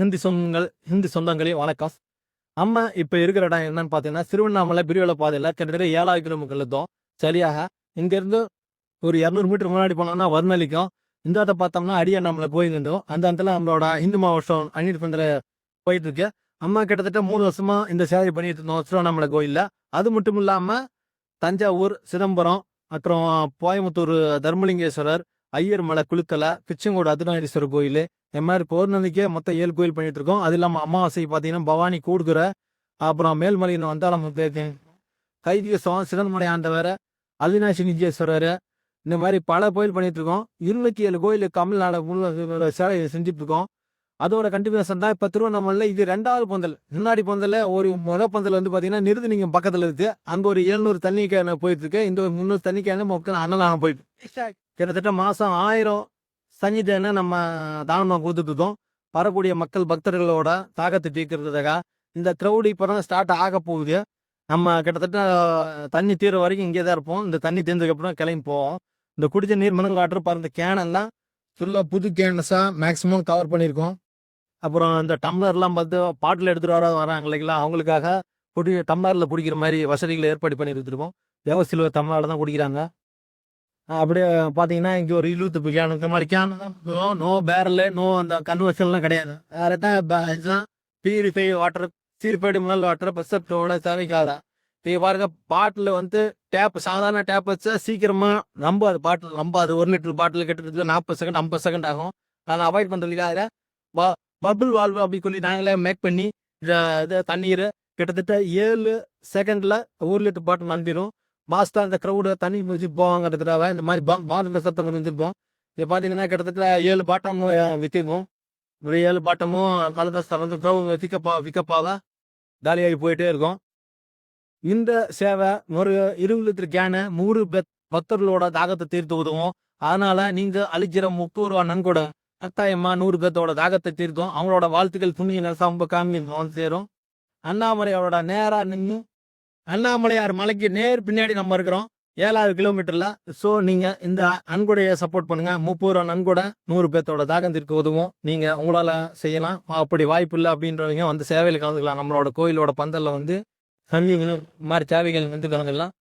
ஹிந்தி சொந்தங்கள் ஹிந்தி சொந்தங்களே வணக்கம். நம்ம இப்போ இருக்கிற இடம் என்னன்னு பார்த்தீங்கன்னா திருவண்ணாமலை பிரிவலை பாதையில் கிட்டத்தட்ட ஏழாயிரம் கிலோமீட்டர் இருந்தோம். சரியாக இங்கேருந்து ஒரு இரநூறு மீட்டர் முன்னாடி போனோம்னா வர்ணலிக்கும் இந்த இடத்த பார்த்தோம்னா அடியாண்ணாமலை கோயில் இருந்தோம் அந்த இடத்துல நம்மளோட இந்து மாவட்டம் அந்நீர் பண்ணுற போயிட்டு இருக்கு. அம்மா கிட்டத்தட்ட மூணு வருஷமா இந்த சேவை பண்ணிட்டு இருந்தோம் திருவண்ணாமலை கோயிலில். அது மட்டும் இல்லாமல் தஞ்சாவூர் சிதம்பரம் அப்புறம் கோயம்புத்தூர் தர்மலிங்கேஸ்வரர் ஐயர் மலை குளித்தலை பிச்சங்கோடு அதுநாதீஸ்வரர் கோயில். இந்த மாதிரி பௌர்ணமிக்கே மொத்தம் ஏழு கோயில் பண்ணிட்டு இருக்கோம். அது இல்லாமல் அமாவாசை பார்த்தீங்கன்னா பவானி கூடுகிற அப்புறம் மேல்மலையின் வந்தாளம் கைதிகசம் சிறந்தமலை ஆண்டவர் அவினாசி நிஜேஸ்வரர் இந்த மாதிரி பல கோயில் பண்ணிட்டு இருக்கோம். இருபத்தி ஏழு கோயில் தமிழ்நாடு முழு சேலை செஞ்சுட்டு இருக்கோம். அதோட கண்டினியூஷன் தான் இப்போ திருவண்ணாமலையில் இது ரெண்டாவது பந்தல் முன்னாடி பந்தலில் ஒரு முத பந்தல் வந்து பார்த்தீங்கன்னா நீங்கள் பக்கத்தில் இருக்குது அங்கே ஒரு எழுநூறு தண்ணி கேன போயிட்டு இருக்கு. இந்த ஒரு முந்நூறு தண்ணி கேன மக்கள் அன்னதானம் போயிட்டு கிட்டத்தட்ட மாதம் ஆயிரம் சஞ்சிதேனை நம்ம தானமாக கொடுத்துட்டுருந்தோம் வரக்கூடிய மக்கள் பக்தர்களோட தாகத்தை தீர்க்கிறதுக்காக இந்த க்ரௌடு இப்போ தான் ஸ்டார்ட் ஆக போகுது. நம்ம கிட்டத்தட்ட தண்ணி தீர வரைக்கும் இங்கே தான் இருப்போம். இந்த தண்ணி தீர்ந்ததுக்கப்புறம் கிளம்பி போவோம். இந்த குடிச்ச நீர் மணல் வாட்டர் பாருங்க கேனெல்லாம் ஃபுல்லாக புது கேனஸாக மேக்ஸிமம் கவர் பண்ணியிருக்கோம். அப்புறம் இந்த டம்ளர்லாம் பார்த்து பாட்டில் எடுத்துகிட்டு வர வராங்க இல்லைங்களா? அவங்களுக்காக குடி டம்ளரில் குடிக்கிற மாதிரி வசதிகளை ஏற்பாடு பண்ணி எடுத்துருக்கோம் தேவசிலுவை டம்ளரில் தான் குடிக்கிறாங்க. அப்படியே பார்த்தீங்கன்னா இங்கே ஒரு இழுத்து கேன் இந்த மாதிரி கேன் தான் நோ பேரல் நோ அந்த கன்வர்ஷன்லாம் கிடையாது. வேறு தான் பியூரிஃபை வாட்டர் சீர்பேடு மினரல் வாட்டர் பெர்செப்டோட தேவைக்காத. இப்போ பாருங்க பாட்டில் வந்து டேப் சாதாரண டேப் வச்சா சீக்கிரமா நம்பாது. பாட்டில் நம்பாது. ஒரு லிட்டர் பாட்டில் கிட்டத்தட்ட நாற்பது செகண்ட் ஐம்பது செகண்ட் ஆகும். நான் அவாய்ட் பண்ணுறதுக்காக ப பபிள் வால்வு அப்படின்னு சொல்லி நாங்களே மேக் பண்ணி இது தண்ணீர் கிட்டத்தட்ட ஏழு செகண்டில் ஒரு லிட்டர் பாட்டில் நம்பிடும் மாஸ்டர் அந்த க்ரௌடு தண்ணி மிதிப்போங்கிறதுக்காக இந்த மாதிரி பா பாட்டில் சத்தம் மிதிப்போம் இது பார்த்தீங்கன்னா கிட்டத்தட்ட ஏழு பாட்டம் விற்கும் ஒரு ஏழு பாட்டமும் கலந்த க்ரௌ விற்கப்பா விற்கப்பாக காலியாகி போயிட்டே இருக்கும். இந்த சேவை ஒரு இருபது லிட்டர் கேனு நூறு பெத் பக்தர்களோட தாகத்தை தீர்த்து உதவும். அதனால நீங்க அழிச்சிற முப்பது ரூபா நன்கொட கட்டாயமா நூறு பேர்த்தோட தாகத்தை தீர்க்கும். அவங்களோட வாழ்த்துக்கள் புண்ணிய சம்ப காமி வந்து சேரும். அண்ணாமலையோட நேரா நின்று அண்ணாமலையார் மலைக்கு நேர் பின்னாடி நம்ம இருக்கிறோம். ஏழாவது கிலோமீட்டர்ல ஸோ நீங்க இந்த நன்கொடையை சப்போர்ட் பண்ணுங்க. முப்பது ரூபா நன்கொடை நூறு பேர்த்தோட தாகம் உதவும். நீங்க உங்களால செய்யலாம். அப்படி வாய்ப்பு இல்லை அப்படின்றவங்க வந்து சேவையில் கலந்துக்கலாம். நம்மளோட கோயிலோட பந்தல்ல வந்து சங்கிகளும் மாதிரி சேவைகள் வந்து கலந்துக்கலாம்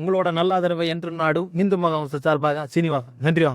உங்களோட நல்ல ஆதரவை என்று நாடும். இந்து மகம் சார்பாக சீனிவாசன். நன்றி